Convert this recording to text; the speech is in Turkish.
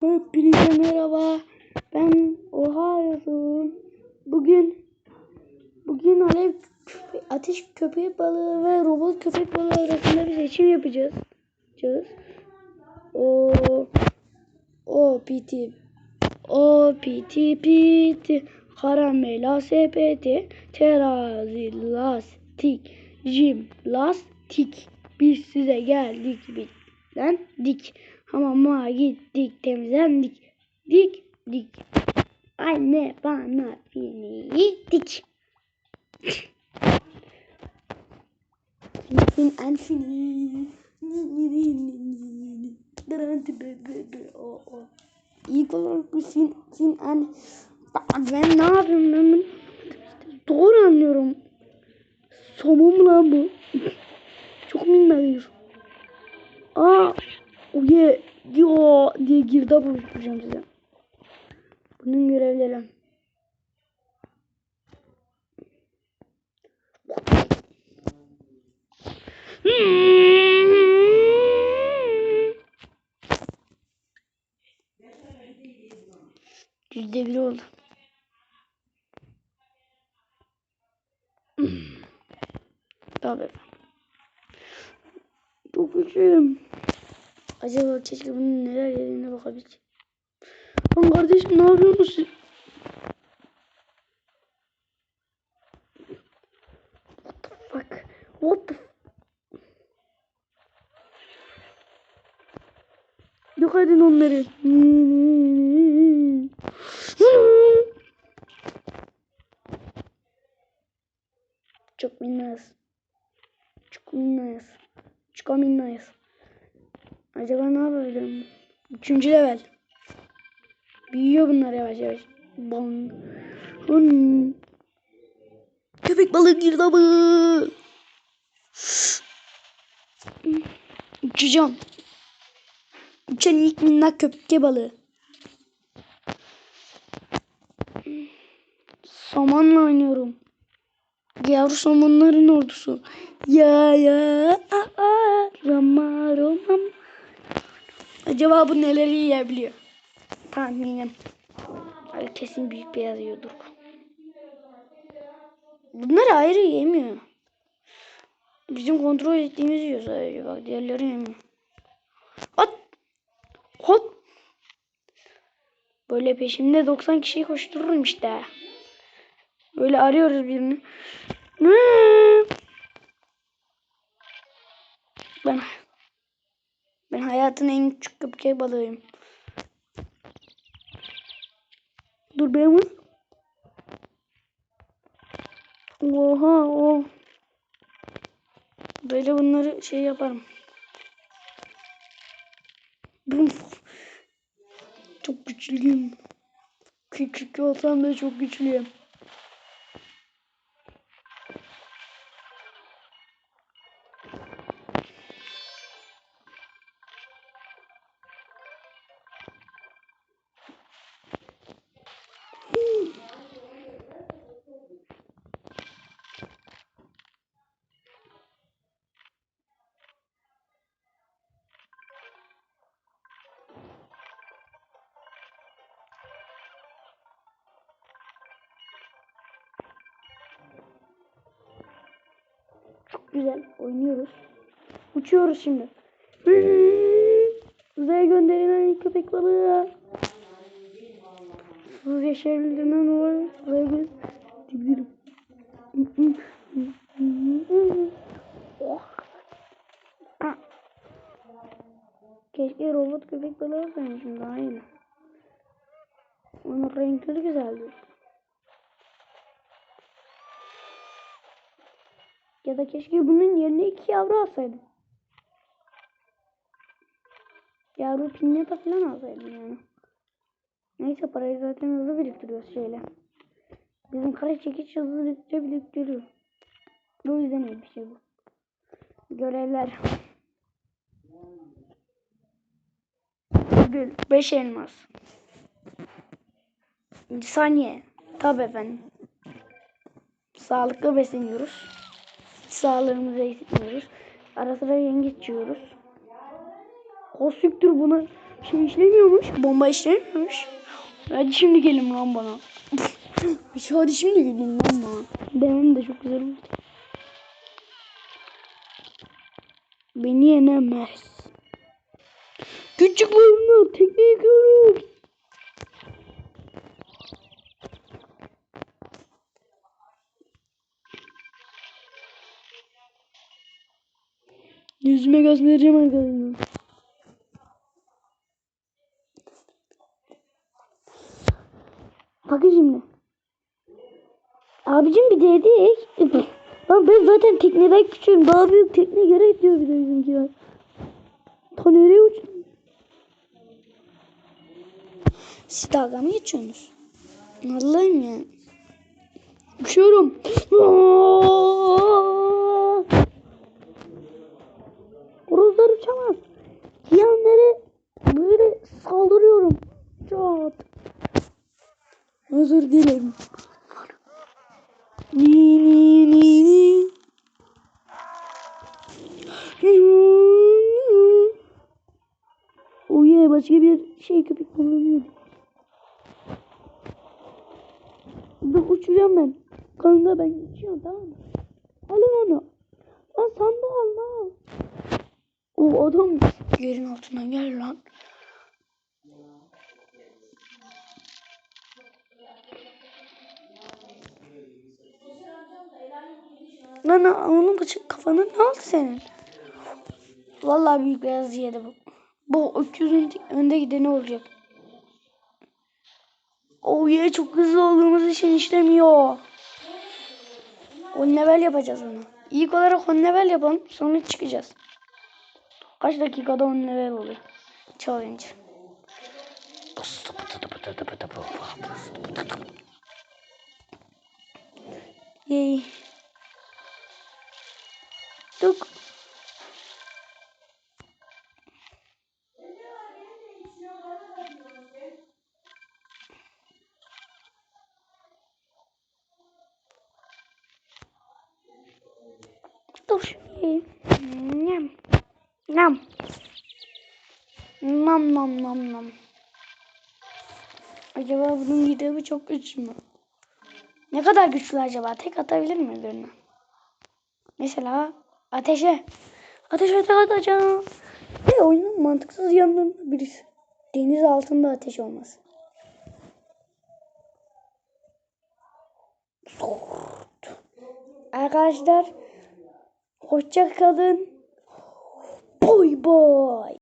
Hepinize merhaba. Ben Oha yazıyorum. Bugün bugün alev ateş köpek balığı ve robot köpek balığı arasında bir seçim yapacağız. Yapacağız. O o piti o piti piti karamela sepeti terazi lastik jim lastik biz size geldik bitlendik hamama gittik temizlendik dik dik. Anne bana beni dik Fin enfini o o İlk olarak bu sin sin en ben ne yapıyorum ben doğru anlıyorum. Somon mu lan bu çok minnayır aa oye yo diye girdap oluşturacağım size bunun görevleri Yüzde bir oldu. Tabii. Çok küçüğüm. Acaba keşke bunun neler yediğine bakabilsem. Lan kardeşim ne yapıyorsunuz siz? What the fuck? What the Yok edin onları. Çok minnas. Çok minnas. Çok minnas. Acaba ne yapabilirim? Üçüncü level. Büyüyor bunlar yavaş yavaş. Bang. Hun. Köpek balığı girdabı. Uçacağım. Uçan ilk minnak köpek balığı. Samanla oynuyorum. Yavru somonların ordusu. Ya ya a a rama romam. Acaba bu neleri yiyebiliyor? Tahminim. Kesin büyük beyaz yiyordur. Bunları ayrı yemiyor. Bizim kontrol ettiğimiz yiyor sadece bak diğerleri yemiyor. At! Hop! Böyle peşimde 90 kişiyi koştururum işte. Böyle arıyoruz birini. Ben hayatın en küçük köpek balığıyım. Dur be mi? Oha o. Böyle bunları şey yaparım. Çok güçlüyüm. Küçük olsam da çok güçlüyüm. Güzel oynuyoruz. Uçuyoruz şimdi. Uzaya gönderilen ilk köpek balığı. Sız yaşayabildiğinden dolayı uzaya gönderilen. Keşke robot köpek balığı olsaymışım daha iyi. Onun renkleri güzeldi. Ya da keşke bunun yerine iki yavru alsaydım. Yavru pinyata falan alsaydım yani. Neyse parayı zaten hızlı biriktiriyoruz şeyle. Bizim kare çekiç hızlıca biriktiriyor. O yüzden iyi bir şey bu. Görevler. Gül. Beş elmas. Saniye. Tabi efendim. Sağlıklı besleniyoruz. Sağlığımızı eksiltmiyoruz. Ara sıra yengeç yiyoruz. Kosüktür bunu. Şey işlemiyormuş. Bomba işlemiyormuş. Hadi şimdi gelin lan bana. Hadi şimdi gelin lan bana. Demem de çok güzel oldu. Beni yenemez. Küçük boyunlu tekne yıkıyoruz. Yüzüme göstereceğim arkadaşlar. Bakın şimdi. Abicim bir dedik. Lan ben zaten tekneden küçüğüm. Daha büyük tekne gerek diyor bir de bizimkiler. Ta nereye uçtun? Siz dalga mı geçiyorsunuz? Allah'ım ya. Uçuyorum. Uçamaz. Diyenlere böyle saldırıyorum. Çat. Özür dilerim. Ni ni ni ni. Oh başka bir şey köpek kullanıyor. Dur uçacağım ben. Kanka ben geçiyorum tamam mı? Alın onu. Lan sandığı al lan. O adam yerin altından gel lan. Lan oğlum bu kafanın ne oldu senin? Vallahi büyük beyaz yedi bu. Bu öküzün önde gideni olacak. Oh yeah, çok hızlı olduğumuz için işlemiyor. On level yapacağız onu. İlk olarak on level yapalım. Sonra çıkacağız. Kaç dakikada on level oluyor? Challenge. Yay. Tuk. Dur şimdi. Nam. Nam. Nam nam nam. Acaba bunun gidebi çok güçlü mü? Ne kadar güçlü acaba? Tek atabilir mi birine? Mesela ateşe. Ateşe tek atacağım. Ve oyunun mantıksız yanlarından birisi. Deniz altında ateş olması. Arkadaşlar hoşça kalın. Boy boy.